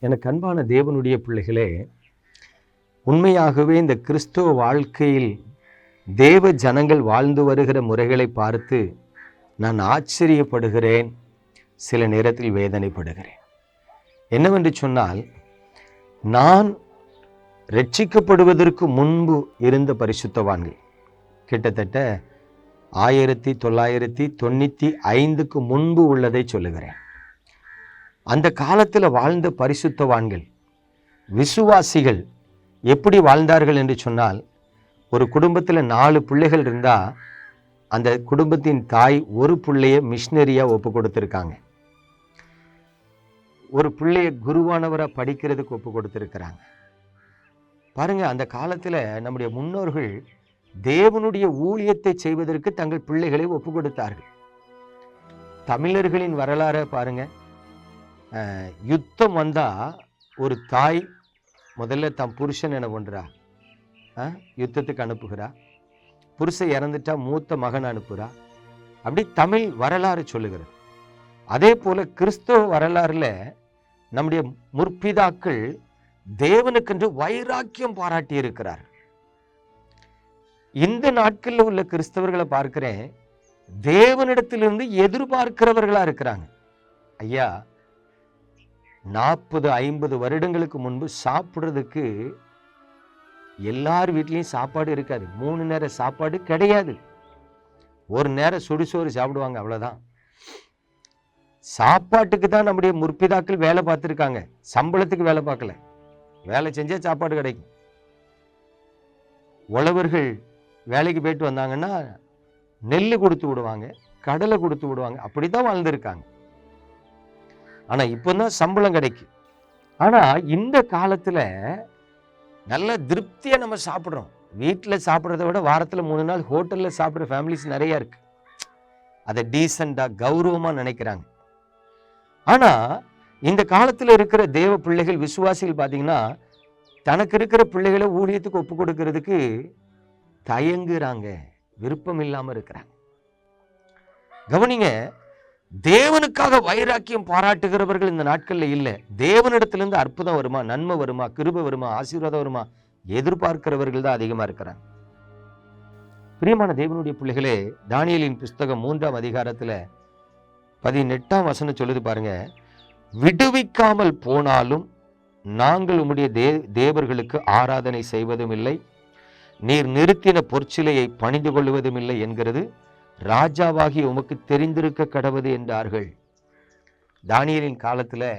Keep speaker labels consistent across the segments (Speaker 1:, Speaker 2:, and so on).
Speaker 1: எனக்கு அன்பான தேவனுடைய பிள்ளைகளே உண்மையாகவே இந்த கிறிஸ்துவ வாழ்க்கையில் தேவ ஜனங்கள் வாழ்ந்து வருகிற முறைகளை பார்த்து நான் ஆச்சரியப்படுகிறேன். சில நேரத்தில் வேதனைப்படுகிறேன். என்னவென்று சொன்னால் நான் ரட்சிக்கப்படுவதற்கு முன்பு இருந்த பரிசுத்தவான்கள் கிட்டத்தட்ட ஆயிரத்தி தொள்ளாயிரத்தி தொண்ணூற்றி ஐந்துக்கு முன்பு உள்ளதை சொல்லுகிறேன். அந்த காலத்தில் வாழ்ந்த பரிசுத்தவான்கள் விசுவாசிகள் எப்படி வாழ்ந்தார்கள் என்று சொன்னால் ஒரு குடும்பத்தில் நாலு பிள்ளைகள் இருந்தால் அந்த குடும்பத்தின் தாய் ஒரு பிள்ளையை மிஷினரியாக ஒப்பு கொடுத்துருக்காங்க. ஒரு பிள்ளைய குருவானவராக படிக்கிறதுக்கு ஒப்பு கொடுத்துருக்குறாங்க. பாருங்கள் அந்த காலத்தில் நம்முடைய முன்னோர்கள் தேவனுடைய ஊழியத்தை செய்வதற்கு தங்கள் பிள்ளைகளை ஒப்பு கொடுத்தார்கள். தமிழர்களின் வரலாறை பாருங்கள் யுத்தம் வந்தால் ஒரு தாய் முதல்ல தன் புருஷன் என்ன பண்றா? யுத்தத்துக்கு அனுப்புகிறா. புருஷன் இறந்துட்டா மூத்த மகன் அனுப்புகிறா அப்படி தமிழ் வரலாறு சொல்லுகிறது. அதே போல கிறிஸ்தவ வரலாறுல நம்முடைய முற்பிதாக்கள் தேவனுக்கென்று வைராக்கியம் பாராட்டி இருக்கிறார். இந்த நாட்களில் உள்ள கிறிஸ்தவர்களை பார்க்கிறேன் தேவனிடத்திலிருந்து எதிர்பார்க்கிறவர்களா இருக்கிறாங்க. ஐயா நாற்பது ஐம்பது வருடங்களுக்கு முன்பு சாப்பிட்றதுக்கு எல்லார் வீட்லேயும் சாப்பாடு இருக்காது. மூணு நேரம் சாப்பாடு கிடையாது. ஒரு நேரம் சுடுசோறு சாப்பிடுவாங்க அவ்வளோதான் சாப்பாட்டுக்கு தான் நம்முடைய முற்பிதாக்கள் வேலை பார்த்துருக்காங்க. சம்பளத்துக்கு வேலை பார்க்கல. வேலை செஞ்சால் சாப்பாடு கிடைக்கும். உழவர்கள் வேலைக்கு போயிட்டு வந்தாங்கன்னா நெல் கொடுத்து விடுவாங்க கடலை கொடுத்து விடுவாங்க. அப்படி தான் வாழ்ந்துருக்காங்க. ஆனால் இப்போ தான் சம்பளம் கிடைக்கும் ஆனால் இந்த காலத்தில் நல்ல திருப்தியாக நம்ம சாப்பிட்றோம். வீட்டில் சாப்பிட்றத விட வாரத்தில் மூணு நாள் ஹோட்டலில் சாப்பிட்ற ஃபேமிலிஸ் நிறையா இருக்கு. அதை டீசெண்டாக கௌரவமாக நினைக்கிறாங்க. ஆனால் இந்த காலத்தில் இருக்கிற தேவ பிள்ளைகள் விசுவாசிகள் பார்த்தீங்கன்னா தனக்கு இருக்கிற பிள்ளைகளை ஊழியத்துக்கு ஒப்பு கொடுக்கறதுக்கு தயங்குறாங்க. விருப்பம் இல்லாமல் இருக்கிறாங்க. கவனிங்க தேவனுக்காக வைராக்கியம் பாராட்டுகிறவர்கள் இந்த நாட்களில் இல்லை. தேவனிடத்திலிருந்து அற்புதம் வருமா நன்மை வருமா கிருப வருமா ஆசீர்வாதம் வருமா எதிர்பார்க்கிறவர்கள் தான் அதிகமாக இருக்கிறாங்க. பிரியமான தேவனுடைய பிள்ளைகளே தானியலின் புஸ்தகம் மூன்றாம் அதிகாரத்தில் பதினெட்டாம் வசனம் சொல்லுது பாருங்க. விடுவிக்காமல் போனாலும் நாங்கள் உம்முடைய தே தேவர்களுக்கு ஆராதனை செய்வதும் இல்லை. நீர் நிறுத்தின பொற்சிலையை பணிந்து கொள்வதும் இல்லை என்கிறது ராஜாவாகி உமக்கு தெரிந்திருக்க கடவுது என்றார்கள். தானியலின் காலத்தில்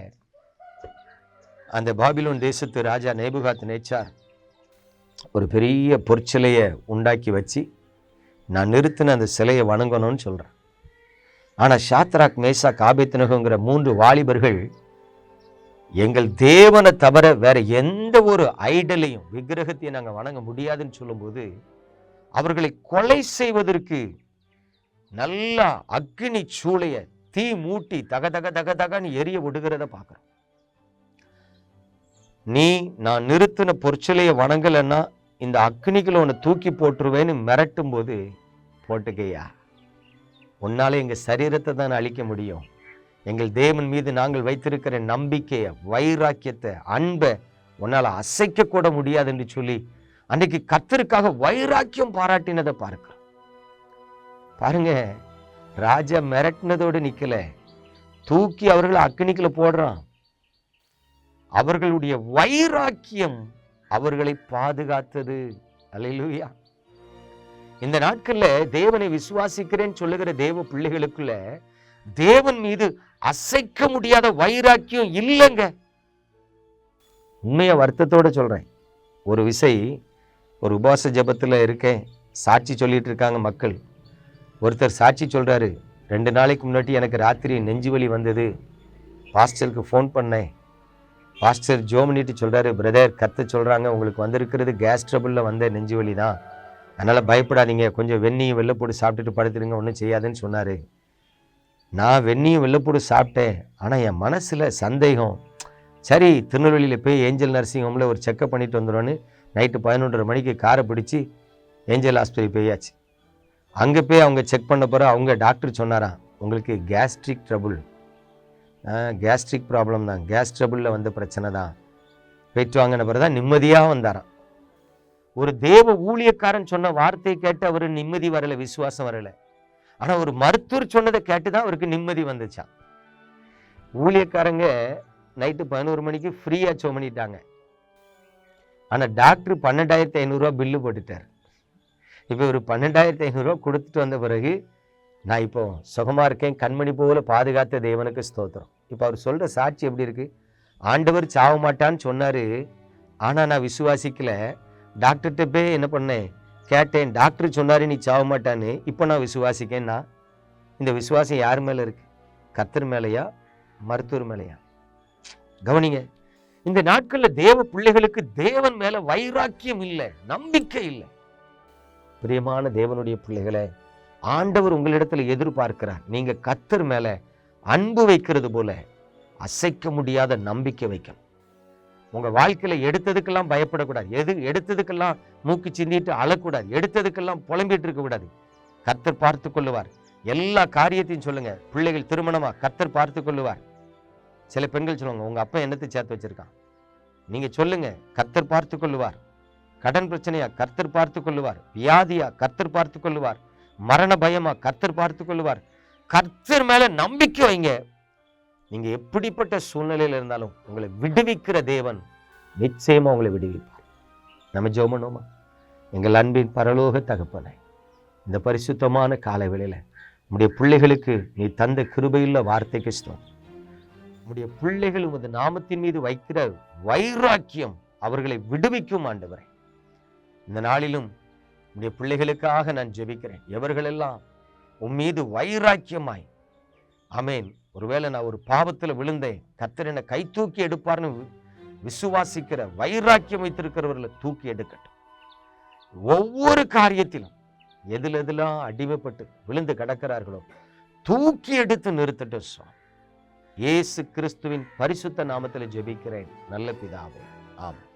Speaker 1: அந்த பாபிலோன் தேசத்து ராஜா நேபுகாத் நேச்சார் ஒரு பெரிய பொற்சிலையை உண்டாக்கி வச்சு நான் நிறுத்தின அந்த சிலையை வணங்கணும்னு சொல்கிறேன் ஆனால் ஷாத்ராக் மேசா காபேத்னகுங்கிற மூன்று வாலிபர்கள் எங்கள் தேவனை தவிர வேற எந்த ஒரு ஐடலையும் விக்கிரகத்தையும் நாங்கள் வணங்க முடியாதுன்னு சொல்லும்போது அவர்களை கொலை செய்வதற்கு நல்லா அக்னி சூளைய தீ மூட்டி தக தக தக தகன்னு எரிய விடுகிறத பார்க்குறோம். நீ நான் நிறுத்தின பொற்சிலையை வணங்கலைன்னா இந்த அக்னிக்குள்ள உன்னை தூக்கி போட்டுருவேன்னு மிரட்டும் போது போட்டுக்கையா? உன்னால் எங்கள் சரீரத்தை தான் அழிக்க முடியும். எங்கள் தேவன் மீது நாங்கள் வைத்திருக்கிற நம்பிக்கையை வைராக்கியத்தை அன்பை உன்னால் அசைக்க கூட முடியாது என்று சொல்லி அன்னைக்கு கத்தருக்காக வைராக்கியம் பாராட்டினதை பார்க்கிறோம். பாருங்க ராஜா மிரட்டினதோடு நிக்கல. தூக்கி அவர்களை அக்கினிக்குள்ள போடுறான். அவர்களுடைய வைராக்கியம் அவர்களை பாதுகாத்தது. அல்லேலூயா. இந்த நாட்கள்ல தேவனை விசுவாசிக்கிறேன்னு சொல்லுகிற தேவ பிள்ளைகளுக்குள்ள தேவன் மீது அசைக்க முடியாத வைராக்கியம் இல்லைங்க. உண்மையை வருத்தத்தோட சொல்றேன். ஒரு விசை ஒரு உபாச ஜெபத்துல இருக்கேன். சாட்சி சொல்லிட்டு இருக்காங்க மக்கள். ஒருத்தர் சாட்சி சொல்கிறாரு ரெண்டு நாளைக்கு முன்னாடி எனக்கு ராத்திரி நெஞ்சு வலி வந்தது. பாஸ்டருக்கு ஃபோன் பண்ணேன். பாஸ்டர் ஜோமனிட்டு சொல்கிறாரு பிரதர் கத்த சொல்கிறாங்க உங்களுக்கு வந்திருக்கிறது கேஸ் ட்ரபிளில் வந்த நெஞ்சு வலி தான். அதனால் பயப்படாதீங்க. கொஞ்சம் வெந்நியும் வெள்ளைப்பூடு சாப்பிட்டுட்டு படுத்துருங்க. ஒன்றும் செய்யாதுன்னு சொன்னார். நான் வெந்நியும் வெள்ளைப்பூடு சாப்பிட்டேன். ஆனால் என் மனசில் சந்தேகம். சரி திருநெல்வேலியில் போய் ஏஞ்சல் நர்சிங் ஹோமில் ஒரு செக்கப் பண்ணிட்டு வந்துடும்னு நைட்டு பதினொன்றரை மணிக்கு காரை பிடிச்சி ஏஞ்சல் ஆஸ்பத்திரி போயாச்சு. அங்கே போய் அவங்க செக் பண்ண போகிற அவங்க டாக்டர் சொன்னாராம் உங்களுக்கு கேஸ்ட்ரிக் ட்ரபுள் கேஸ்ட்ரிக் ப்ராப்ளம் தான். கேஸ் ட்ரபுளில் வந்த பிரச்சனை தான். போயிட்டு வாங்கின பிறகு தான் நிம்மதியாக வந்தாராம். ஒரு தேவ ஊழியக்காரன் சொன்ன வார்த்தையை கேட்டு அவர் நிம்மதி வரல விசுவாசம் வரலை. ஆனா ஒரு மருத்துவர் சொன்னதை கேட்டு தான் அவருக்கு நிம்மதி வந்துச்சான் ஊழியக்காரங்க நைட்டு பதினோரு மணிக்கு ஃப்ரீயா சோ பண்ணிட்டாங்க ஆனா டாக்டர் பன்னெண்டாயிரத்தி ஐநூறுரூவா பில்லு போட்டுட்டார். இப்போ ஒரு பன்னெண்டாயிரத்தி ஐநூறுரூவா கொடுத்துட்டு வந்த பிறகு நான் இப்போ சுகமாக இருக்கேன் கண்மணி போல பாதுகாத்த தேவனுக்கு ஸ்தோத்திரம். இப்போ அவர் சொல்கிற சாட்சி எப்படி இருக்குது ஆண்டவர் சாவ மாட்டான்னு சொன்னார் ஆனால் நான் விசுவாசிக்கலை. டாக்டர்கிட்ட போய் என்ன பண்ணேன்? கேட்டேன் டாக்டர் சொன்னார் நீ சாவ மாட்டான்னு இப்போ நான் விசுவாசிக்கேன்னா இந்த விசுவாசம் யார் மேலே இருக்கு? கத்தர் மேலையா? மருத்துவர் மேலையா? கவனிங்க இந்த நாட்களில் தேவ பிள்ளைகளுக்கு தேவன் மேலே வைராக்கியம் இல்லை நம்பிக்கை இல்லை. பிரியமான தேவனுடைய பிள்ளைகளை ஆண்டவர் உங்களிடத்துல எதிர்பார்க்கிறார். நீங்க கத்தர் மேல அன்பு வைக்கிறது போல அசைக்க முடியாத நம்பிக்கை வைக்கணும். உங்க வாழ்க்கையில எடுத்ததுக்கெல்லாம் பயப்படக்கூடாது. எது எடுத்ததுக்கெல்லாம் மூக்கு சிந்திட்டு அழக்கூடாது. எடுத்ததுக்கெல்லாம் புலம்பிட்டு இருக்க கூடாது. பார்த்து கொள்ளுவார். எல்லா காரியத்தையும் சொல்லுங்க. பிள்ளைகள் திருமணமா கத்தர் பார்த்து கொள்ளுவார். சில பெண்கள் சொல்லுவாங்க உங்க அப்பா என்னத்தை சேர்த்து வச்சிருக்கான்? நீங்க சொல்லுங்க கத்தர் பார்த்து கொள்ளுவார். கடன் பிரச்சனையா கர்த்தர் பார்த்து கொள்ளுவார். வியாதியா கர்த்தர் பார்த்து கொள்ளுவார். மரண பயமா கர்த்தர் பார்த்து கொள்ளுவார். கர்த்தர் மேல நம்பிக்கை வைங்க. நீங்க எப்படிப்பட்ட சூழ்நிலையில இருந்தாலும் உங்களை விடுவிக்கிற தேவன் நிச்சயமா உங்களை விடுவிப்பார். நம்ம ஜோமனோமா எங்கள் அன்பின் பரலோக தகப்பனை இந்த பரிசுத்தமான காலை வேளையில உம்முடைய பிள்ளைகளுக்கு நீ தந்த கிருபையுள்ள வார்த்தைக்கு ஸ்தோம் உம்முடைய பிள்ளைகள் உமது நாமத்தின் மீது வைக்கிற வைராக்கியம் அவர்களை விடுவிக்கும் ஆண்டவரை. இந்த நாளிலும் உடைய பிள்ளைகளுக்காக நான் ஜெபிக்கிறேன். எவர்களெல்லாம் உன் மீது வைராக்கியமாய் அமேன் ஒருவேளை நான் ஒரு பாவத்தில் விழுந்தேன் கர்த்தர் என்னை கை தூக்கி எடுப்பார்னு விசுவாசிக்கிற வைராக்கியம் வைத்திருக்கிறவர்களை தூக்கி எடுக்கட்டும். ஒவ்வொரு காரியத்திலும் எதில் எதெல்லாம் அடிமைப்பட்டு விழுந்து கிடக்கிறார்களோ தூக்கி எடுத்து நிறுத்தட்டும் சுவாமி. இயேசு கிறிஸ்துவின் பரிசுத்த நாமத்தில் ஜெபிக்கிறேன். நல்ல பிதாவே. ஆமாம்